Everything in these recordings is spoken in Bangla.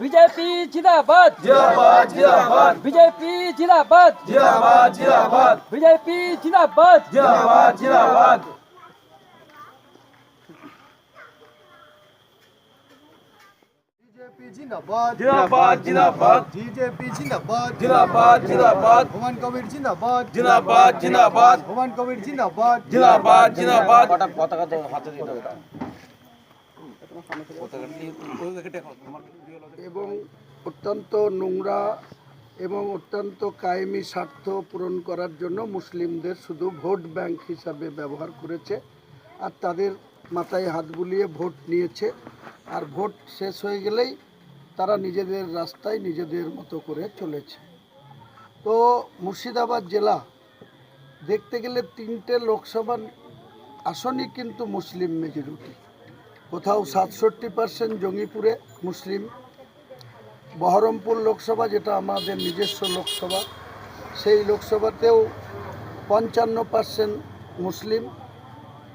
বিজেপি জিন্দাবাদ। জিন্দাবাদ জিন্দাবাদ। বিজেপি জিন্দাবাদ। জিন্দাবাদ জিন্দাবাদ। বিজেপি জিন্দাবাদ। জিন্দাবাদ জিন্দাবাদ। বিজেপি জিন্দাবাদ। জিন্দাবাদ জিন্দাবাদ। বিজেপি জিন্দাবাদ। জিন্দাবাদ জিন্দাবাদ। হুমায়ুন কবির জিন্দাবাদ। জিন্দাবাদ জিন্দাবাদ। হুমায়ুন কবির জিন্দাবাদ। জিন্দাবাদ জিন্দাবাদ। এবং অত্যন্ত নোংরা এবং অত্যন্ত কায়েমি স্বার্থ পূরণ করার জন্য মুসলিমদের শুধু ভোট ব্যাংক হিসাবে ব্যবহার করেছে আর তাদের মাথায় হাত বুলিয়ে ভোট নিয়েছে। আর ভোট শেষ হয়ে গেলেই তারা নিজেদের রাস্তায় নিজেদের মতো করে চলেছে। তো মুর্শিদাবাদ জেলা দেখতে গেলে তিনটে লোকসভা আসনই কিন্তু মুসলিম মেজরিটি। কোথাও সাতষট্টি পার্সেন্ট জঙ্গিপুরে মুসলিম। বহরমপুর লোকসভা, যেটা আমাদের নিজস্ব লোকসভা, সেই লোকসভাতেও পঞ্চান্ন পার্সেন্ট মুসলিম,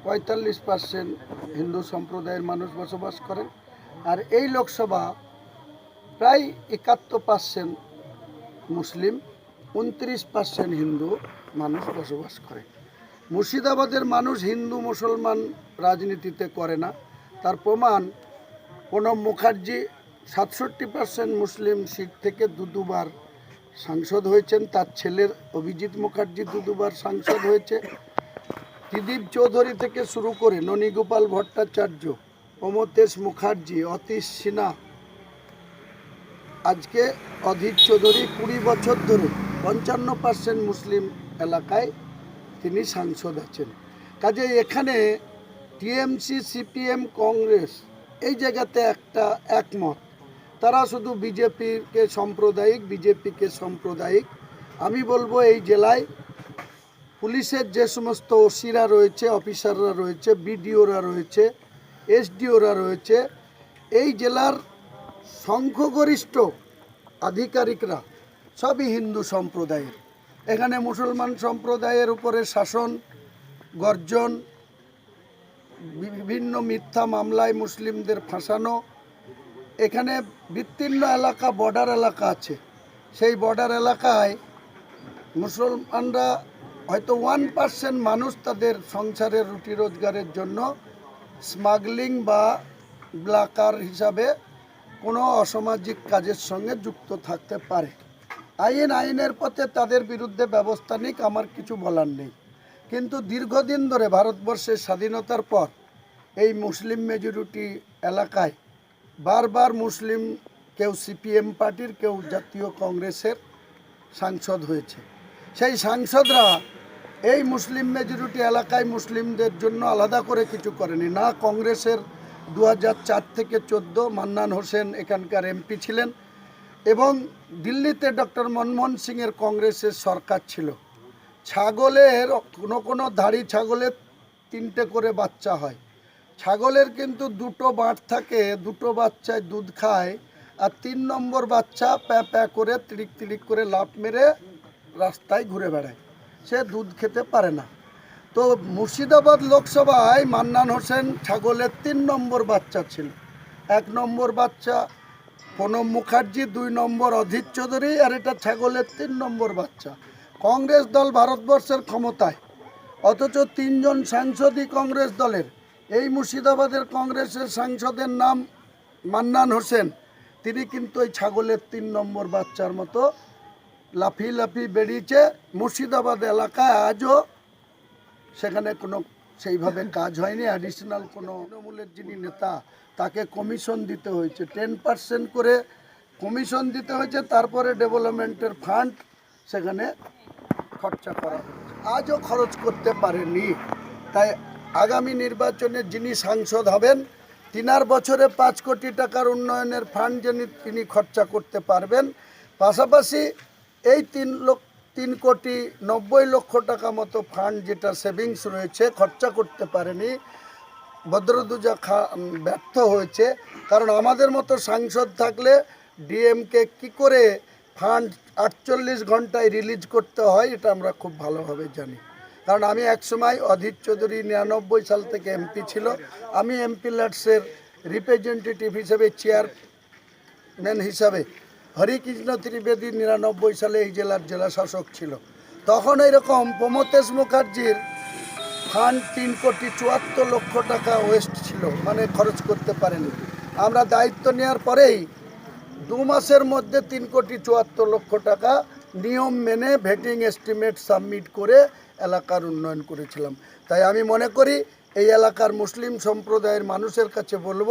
পঁয়তাল্লিশ পার্সেন্ট হিন্দু সম্প্রদায়ের মানুষ বসবাস করেন। আর এই লোকসভা প্রায় একাত্তর পার্সেন্ট মুসলিম, উনত্রিশ পার্সেন্ট হিন্দু মানুষ বসবাস করে। মুর্শিদাবাদের মানুষ হিন্দু মুসলমান রাজনীতিতে করে না। তার প্রমাণ, প্রণব মুখার্জি সাতষট্টি পার্সেন্ট মুসলিম সিট থেকে দু দুবার সাংসদ হয়েছেন। তার ছেলের অভিজিৎ মুখার্জি দু দুবার সাংসদ হয়েছে। ত্রিদীপ চৌধুরী থেকে শুরু করে ননীগোপাল ভট্টাচার্য অমতেশ মুখার্জি, অতীশ সিনহা। আজকে অধীর চৌধুরী কুড়ি বছর ধরে পঞ্চান্ন পার্সেন্ট মুসলিম এলাকায় তিনি সাংসদ আছেন। কাজে এখানে টিএমসি, সিপিএম, কংগ্রেস এই জায়গাতে একটা একমত। তারা শুধু বিজেপিকে সাম্প্রদায়িক বিজেপিকে সাম্প্রদায়িক। আমি বলব এই জেলায় পুলিশের যে সমস্ত ওসিরা রয়েছে, অফিসাররা রয়েছে, বিডিওরা রয়েছে, এসডিওরা রয়েছে, এই জেলার সংখ্যগরিষ্ঠ আধিকারিকরা সবই হিন্দু সম্প্রদায়ের। এখানে মুসলমান সম্প্রদায়ের উপরে শাসন, গর্জন বিভিন্ন মিথ্যা মামলায় মুসলিমদের ফাঁসানো। এখানে বিস্তীর্ণ এলাকা বর্ডার এলাকা আছে। সেই বর্ডার এলাকায় মুসলমানরা হয়তো ওয়ান পার্সেন্ট মানুষ তাদের সংসারের রুটি রোজগারের জন্য স্মাগলিং বা ব্লাকার হিসাবে কোনো অসামাজিক কাজের সঙ্গে যুক্ত থাকতে পারে। আইন, আইনের পথে তাদের বিরুদ্ধে ব্যবস্থা নিক, আমার কিছু বলার নেই। কিন্তু দীর্ঘদিন ধরে ভারতবর্ষের স্বাধীনতার পর এই মুসলিম মেজরিটি এলাকায় বারবার মুসলিম কেউ সিপিএম পার্টির, কেউ জাতীয় কংগ্রেসের সাংসদ হয়েছে। সেই সাংসদরা এই মুসলিম মেজরিটি এলাকায় মুসলিমদের জন্য আলাদা করে কিছু করেনি। না কংগ্রেসের দু থেকে চোদ্দ, মান্নান হোসেন এখানকার এমপি ছিলেন এবং দিল্লিতে ডক্টর মনমোহন সিংয়ের কংগ্রেসের সরকার ছিল। ছাগলের কোনো কোনো ধাড়ি ছাগলের তিনটে করে বাচ্চা হয়। ছাগলের কিন্তু দুটো বাঁট থাকে, দুটো বাচ্চায় দুধ খায় আর তিন নম্বর বাচ্চা প্যা প্যা করে তিরিক তিরিক করে লাফ মেরে রাস্তায় ঘুরে বেড়ায়। সে দুধ খেতে পারে না। তো মুর্শিদাবাদ লোকসভায় মান্নান হোসেন ছাগলের তিন নম্বর বাচ্চা ছিল। এক নম্বর বাচ্চা প্রণব মুখার্জি, দুই নম্বর অধীর চৌধুরী আর এটা ছাগলের তিন নম্বর বাচ্চা। কংগ্রেস দল ভারতবর্ষের ক্ষমতায়। অথচ তিনজন সাংসদই কংগ্রেস দলের। এই মুর্শিদাবাদের কংগ্রেসের সাংসদের নাম মান্নান হোসেন। তিনি কিন্তু ওই ছাগলের তিন নম্বর বাচ্চার মতো লাফি লাফি বেরিয়েছে মুর্শিদাবাদ এলাকায় আজও সেখানে কোনো সেইভাবে কাজ হয়নি। অ্যাডিশনাল কোনো তৃণমূলের যিনি নেতা, তাকে কমিশন দিতে হয়েছে। টেন পার্সেন্ট করে কমিশন দিতে হয়েছে। তারপরে ডেভেলপমেন্টের ফান্ড সেখানে খরচা করা। আজও খরচ করতে পারেনি। তাই আগামী নির্বাচনে যিনি সাংসদ হবেন, তিনার বছরে পাঁচ কোটি টাকার উন্নয়নের ফান্ড যিনি, তিনি খরচা করতে পারবেন। পাশাপাশি এই তিন লক্ষ তিন কোটি নব্বই লক্ষ টাকা মতো ফান্ড যেটা সেভিংস রয়েছে, খরচা করতে পারেনি। ভদ্রদুজা খা ব্যর্থ হয়েছে। কারণ আমাদের মতো সাংসদ থাকলে ডিএমকে কি করে ফান্ড আটচল্লিশ ঘন্টায় রিলিজ করতে হয়, এটা আমরা খুব ভালোভাবে জানি। কারণ আমি একসময় অধীর চৌধুরী নিরানব্বই সাল থেকে এমপি ছিল। আমি এমপি ল্যাটসের রিপ্রেজেন্টেটিভ হিসেবে চেয়ারম্যান হিসাবে হরিকৃষ্ণ ত্রিবেদী নিরানব্বই সালে এই জেলার জেলা শাসক ছিল। তখন এরকম প্রমতেশ মুখার্জির ফান্ড তিন কোটি চুয়াত্তর লক্ষ টাকা ওয়েস্ট ছিল মানে খরচ করতে পারেনি আমরা দায়িত্ব নেওয়ার পরেই দু মাসের মধ্যে তিন কোটি চুয়াত্তর লক্ষ টাকা নিয়ম মেনে ভেটিং এস্টিমেট সাবমিট করে এলাকার উন্নয়ন করেছিলাম। তাই আমি মনে করি এই এলাকার মুসলিম সম্প্রদায়ের মানুষের কাছে বলব,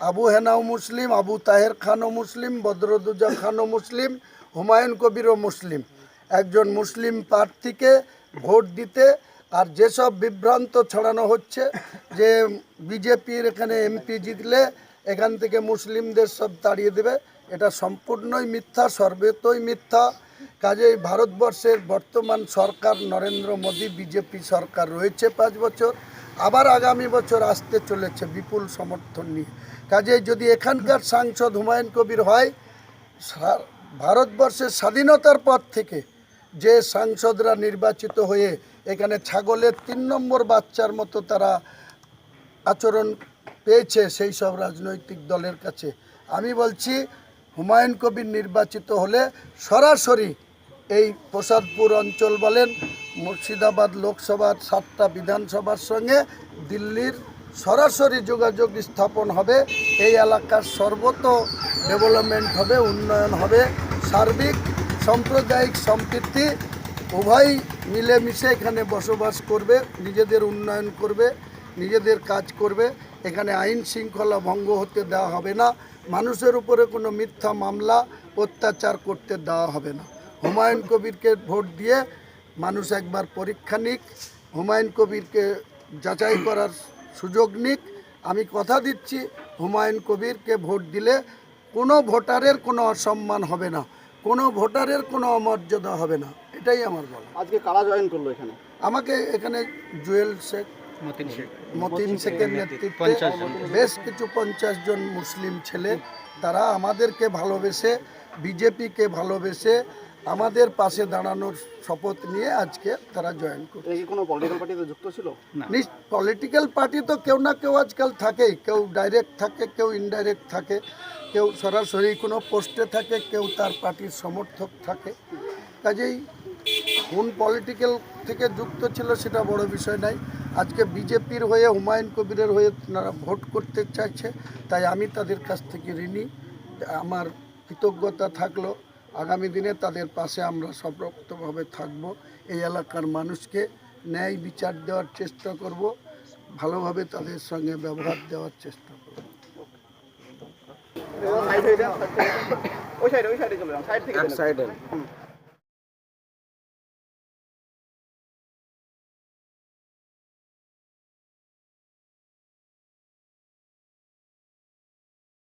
আবু হেনাও মুসলিম, আবু তাহের খানও মুসলিম, বদরুদ্দুজা খানও মুসলিম, হুমায়ুন কবিরও মুসলিম। একজন মুসলিম প্রার্থীকে ভোট দিতে আর যেসব বিভ্রান্ত ছড়ানো হচ্ছে, যে বিজেপির এখানে এমপি জিতলে এখান থেকে মুসলিমদের সব তাড়িয়ে দেবে এটা সম্পূর্ণই মিথ্যা, সর্বতই মিথ্যা। কাজেই ভারতবর্ষের বর্তমান সরকার নরেন্দ্র মোদী, বিজেপি সরকার রয়েছে পাঁচ বছর। আবার আগামী বছর আসতে চলেছে বিপুল সমর্থন নিয়ে। কাজেই যদি এখানকার সাংসদ হুমায়ুন কবির হয় ভারতবর্ষের স্বাধীনতার পর থেকে যে সাংসদরা নির্বাচিত হয়ে এখানে ছাগলের তিন নম্বর বাচ্চার মতো তারা আচরণ পেয়েছে সেই সব রাজনৈতিক দলের কাছে, আমি বলছি হুমায়ুন কবির নির্বাচিত হলে সরাসরি এই প্রসাদপুর অঞ্চল বলেন, মুর্শিদাবাদ লোকসভার সাতটা বিধানসভার সঙ্গে দিল্লির সরাসরি যোগাযোগ স্থাপন হবে। এই এলাকার সর্বত ডেভেলপমেন্ট হবে, উন্নয়ন হবে। সার্বিক, সাম্প্রদায়িক সম্পৃক্তি উভয় মিলেমিশে এখানে বসবাস করবে, নিজেদের উন্নয়ন করবে, নিজেদের কাজ করবে। এখানে আইন শৃঙ্খলা ভঙ্গ হতে দেওয়া হবে না। মানুষের উপরে কোনো মিথ্যা মামলা অত্যাচার করতে দেওয়া হবে না। হুমায়ুন কবিরকে ভোট দিয়ে মানুষ একবার পরীক্ষা নিক হুমায়ুন কবিরকে যাচাই করার সুযোগ নিক। আমি কথা দিচ্ছি হুমায়ুন কবিরকে ভোট দিলে কোনো ভোটারের কোনো অসম্মান হবে না কোনো ভোটারের কোনো অমর্যাদা হবে না। এটাই আমার বলা আজকে কারা জয়েন করল এখানে? আমাকে এখানে জুয়েল শেখ মতিন শেখের নেতৃত্বে বেশ কিছু পঞ্চাশ জন মুসলিম ছেলে তারা আমাদেরকে ভালোবেসে বিজেপিকে ভালোবেসে আমাদের পাশে দাঁড়ানোর শপথ নিয়ে আজকে তারা জয়েন করবে এটা কি কোনো পলিটিক্যাল পার্টিতে যুক্ত ছিল? পলিটিক্যাল পার্টি তো কেউ না কেউ আজকাল থাকেই। কেউ ডাইরেক্ট থাকে কেউ ইনডাইরেক্ট থাকে কেউ সরাসরি কোনো পোস্টে থাকে কেউ তার পার্টির সমর্থক থাকে। কাজেই কোন পলিটিক্যাল থেকে যুক্ত ছিল সেটা বড় বিষয় নাই। আজকে বিজেপির হয়ে হুমায়ুন কবিরের হয়ে তারা ভোট করতে চাইছে তাই আমি তাদের কাছ থেকে ঋণী। আমার কৃতজ্ঞতা থাকল। আগামী দিনে তাদের পাশে আমরা সপ্রক্তভাবে থাকব। এই এলাকার মানুষকে ন্যায় বিচার দেওয়ার চেষ্টা করব। ভালোভাবে তাদের সঙ্গে ব্যবহার দেওয়ার চেষ্টা করব। ওই সাইডে ওই সাইডে চলে যান সাইড থেকে সাইডে।